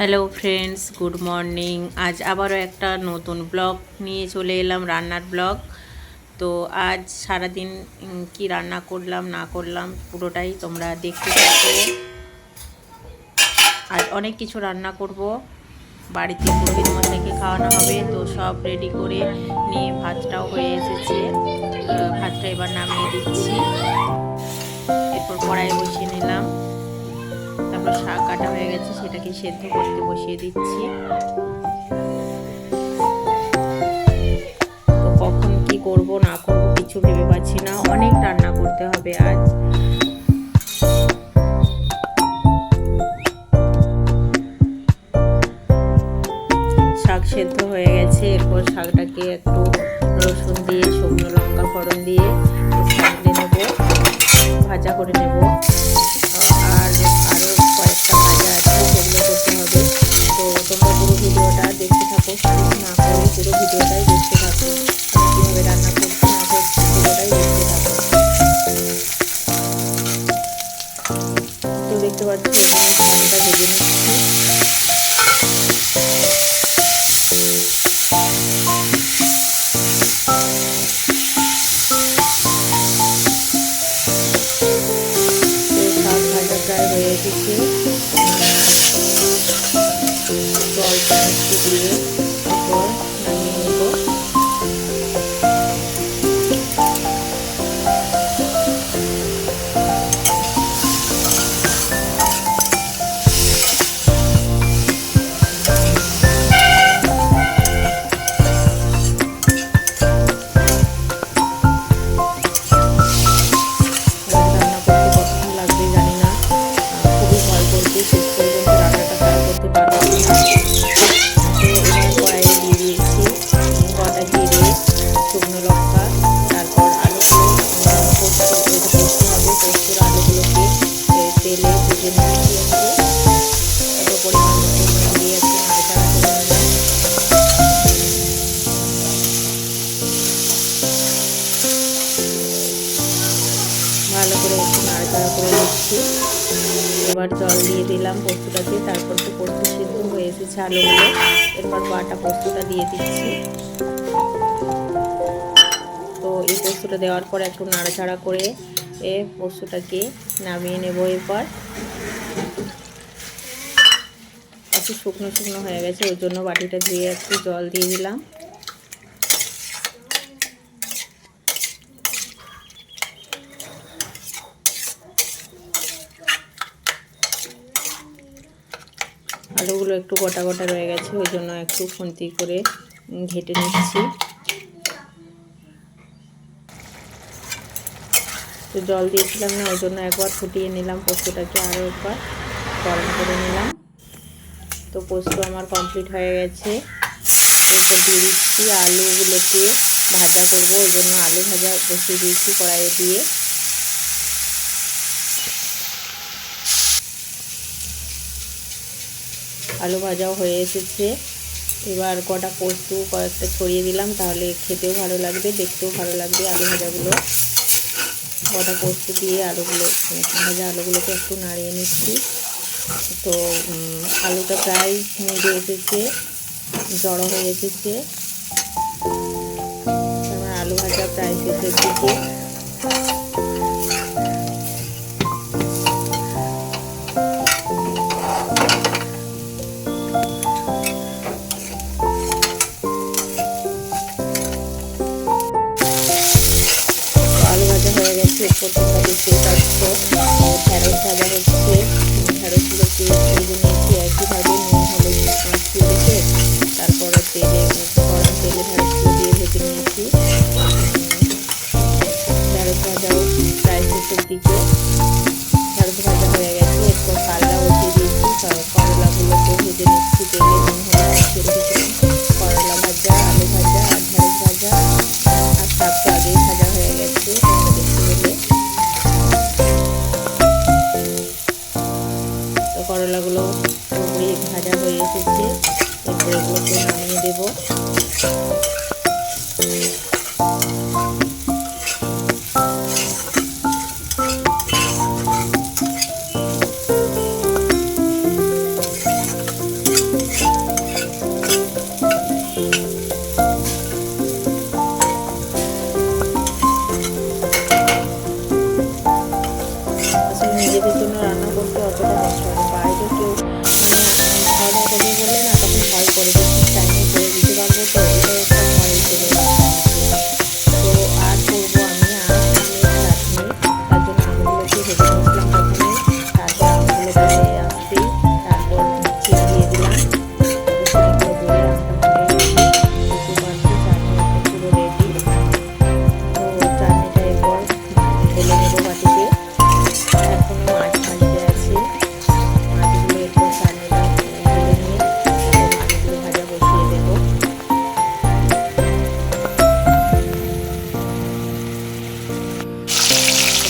Hello friends good morning আজ আবারও একটা নতুন ব্লগ নিয়ে চলে এলাম, রান্নার ব্লগ তো আজ সারাদিন কি রান্না করলাম, না করলাম, পুরোটাই তোমরা দেখতে থাকো। আজ অনেক কিছু রান্না করব। বাড়িতে পুরোহিত মশাইকে খাওয়ানো হবে, তো সব রেডি করে নিয়ে ভাতটাও হয়ে এসেছে। ভাতটা এবার নামিয়ে দিচ্ছি। এরপর কড়াই বসিয়ে নিলাম। তারপর শাক কাটা হয়ে গেছে, সেটাকে সেদ্ধ করতে বসিয়ে দিচ্ছি। তো কখন কি করব, না করব কিছু ভেবে পাচ্ছি না। অনেক রান্না করতে হবে আজ। শাক সেদ্ধ হয়ে গেছে, এরপর শাকটাকে একটু রসুন দিয়ে, শুকনো লঙ্কা ফোড়ন দিয়ে ভাজা করে নেব। এখানে ফোনটা ভেজে নিচ্ছি শাক ভাজা প্রায় হয়ে এসেছে জলটা একটু দিয়ে এবার জল দিয়ে দিলাম পোস্তটাতে তারপর তো পোস্ত সিদ্ধ হয়ে এসেছে আলুগুলো এরপর বাটা পোস্তটা দিয়ে দিচ্ছি। তো এই পোস্তটা দেওয়ার পর একটু নাড়াচাড়া করে এ পোস্তটাকে নামিয়ে নেব এরপর। একটু শুকনো শুকনো হয়ে গেছে, ওই জন্য বাটিটা ধুয়ে একটু জল দিয়ে দিলাম। আলুগুলো একটু গোটা গোটা রয়ে গেছে, ওই জন্য একটু খুন্তি করে ঘেটে নিচ্ছি। তো জল দিয়েছিলাম না, ওই জন্য একবার ফুটিয়ে নিলাম, পোস্তটাকে আরও একবার গরম করে নিলাম। তো পোস্ত আমার কমপ্লিট হয়ে গেছে। এরপর দিয়ে দিচ্ছি আলুগুলোকে ভাজা করব, ওই জন্য আলু ভাজা বসিয়ে দিয়েছি কড়াইয়ে দিয়ে। আলু ভাজাও হয়ে এসেছে। এবার কটা পোস্ত, কয়েকটা ছড়িয়ে দিলাম, তাহলে খেতেও ভালো লাগবে, দেখতেও ভালো লাগবে আলু ভাজাগুলো। কটা পোস্ত দিয়ে আলুগুলো, ভাজা আলুগুলোকে একটু নাড়িয়ে নিচ্ছি। তো আলুটা প্রায় মেজে এসেছে, জড়ো হয়ে এসেছে। আলু ভাজা প্রায় শেষের দিকে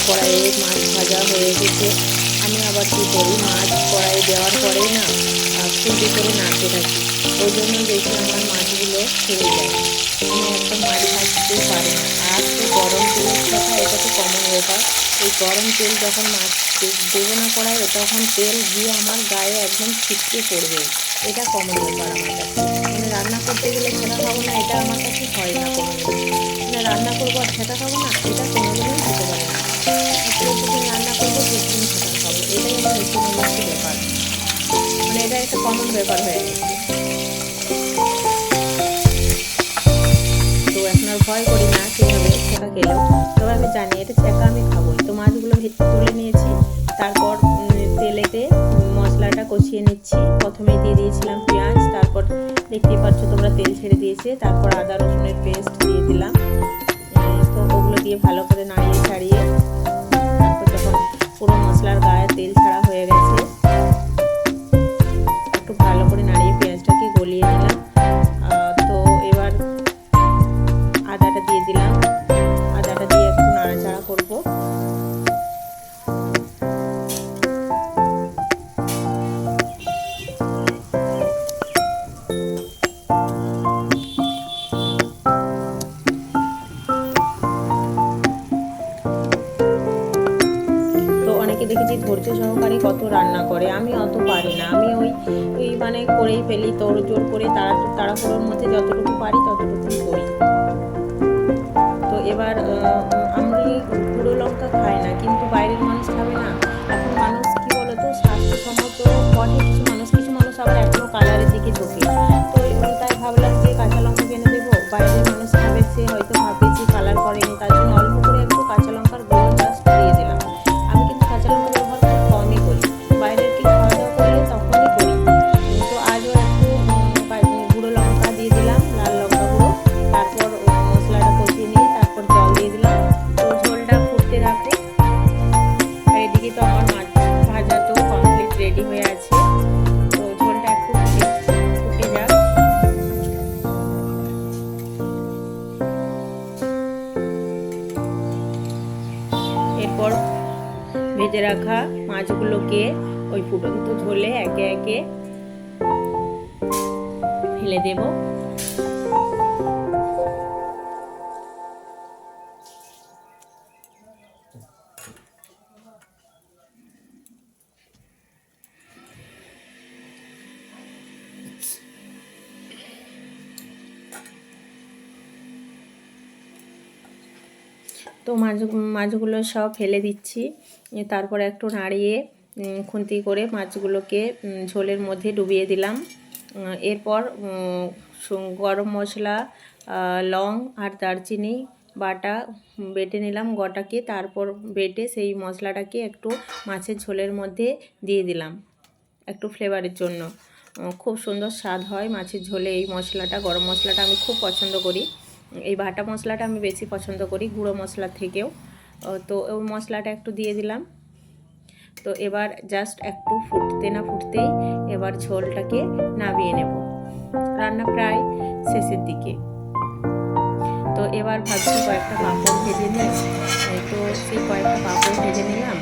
কড়াইয়ে মাছ ভাজা হয়ে গেছে। আমি আবার কী করি মাছ কড়াইয়ে দেওয়ার পরে না খুঁটি করে নাড়তে থাকি। ওই জন্য দেখি আমার মাছগুলো ছেড়ে যায়। আমি একটা মাছ ভাজতে পারি না। আর তো গরম তেল কথা এটা তো কমন ব্যাপার। এই গরম তেল যখন মাছ দেবো না কড়াই তখন তেল দিয়ে আমার গায়ে একদম ছিটকে পড়বে। এটা কমন ব্যাপার আমার কাছে। মানে রান্না করতে গেলে সেটা খাব না, এটা আমার কাছে হয় না কোনো মানে রান্না করব আর সেটা খাব না, এটা কোনোদিনই হতে পারে রান্না করব মানে এটা একটা কমন ব্যাপার হয়ে তো এখন আর ভয় করি না সেভাবে ছেঁকা খেলেও তবে আমি জানি এটা ছেঁকা আমি তো মাছগুলো তুলে নিয়েছি তারপর তেলেতে মশলাটা কষিয়ে নিচ্ছি প্রথমে দিয়ে দিয়েছিলাম পেঁয়াজ তারপর দেখতেই পাচ্ছ তোমরা তেল ছেড়ে দিয়েছে তারপর আদা রসুনের পেস্ট দিয়ে দিলাম তো ওগুলো দিয়ে ভালো করে নাড়িয়ে দেখেছি ধৈর্য সহকারে কত রান্না করে। আমি অত পারি না। আমি ওই ওই মানে করেই ফেলি, তোর জোর করে তাড়া, তাড়াহুড়োর মধ্যে যতটুকু পারি ততটুকু করি। তো এবার আমি গুঁড়ো লঙ্কা খাই না, কিন্তু বাইরের মানুষ খাবে না। এখন মানুষ কি বলতো? স্বাস্থ্যসম্মত পথে কিছু মানুষ কিছু মানুষ আবার এখনও কালারের দিকে ঝোঁকে ভেজে রাখা মাছগুলোকে ওই ফুটন্ত ঝোলে একে একে ফেলে দেব। তো মাছ, মাছগুলো সব ফেলে দিচ্ছি। তারপর একটু নাড়িয়ে খুন্তি করে মাছগুলোকে ঝোলের মধ্যে ডুবিয়ে দিলাম। এরপর গরম মশলা লং আর দারচিনি বাটা বেটে নিলাম গোটাকে। তারপর বেটে সেই মশলাটাকে একটু মাছের ঝোলের মধ্যে দিয়ে দিলাম একটু ফ্লেভারের জন্য। খুব সুন্দর স্বাদ হয় মাছের ঝোলে এই মশলাটা, গরম মশলাটা আমি খুব পছন্দ করি। এই বাটা মশলাটা আমি বেশি পছন্দ করি, গুঁড়ো মশলার থেকেও। তো ওই মশলাটা একটু দিয়ে দিলাম। তো এবার জাস্ট একটু ফুটতে না ফুটতেই এবার ঝোলটাকে নামিয়ে নেব। রান্না প্রায় শেষের দিকে। তো এবার ভাবছি কয়েকটা পাঁপড় ভেজে নিই। তো সেই কয়েকটা পাঁপড় ভেজে নিলাম।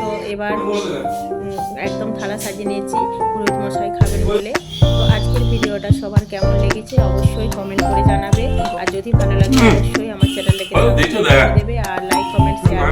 তো এবার একদম থালা সাজিয়ে নিয়েছি। পুরোহিত মশাই খাবেন বলে। তো আজকের ভিডিওটা সবার কেমন লেগেছে অবশ্যই কমেন্ট করে জানাবে। আর যদি ভালো লাগে অবশ্যই আমার চ্যানেলটাকে দেবে আর লাইক কমেন্ট শেয়ার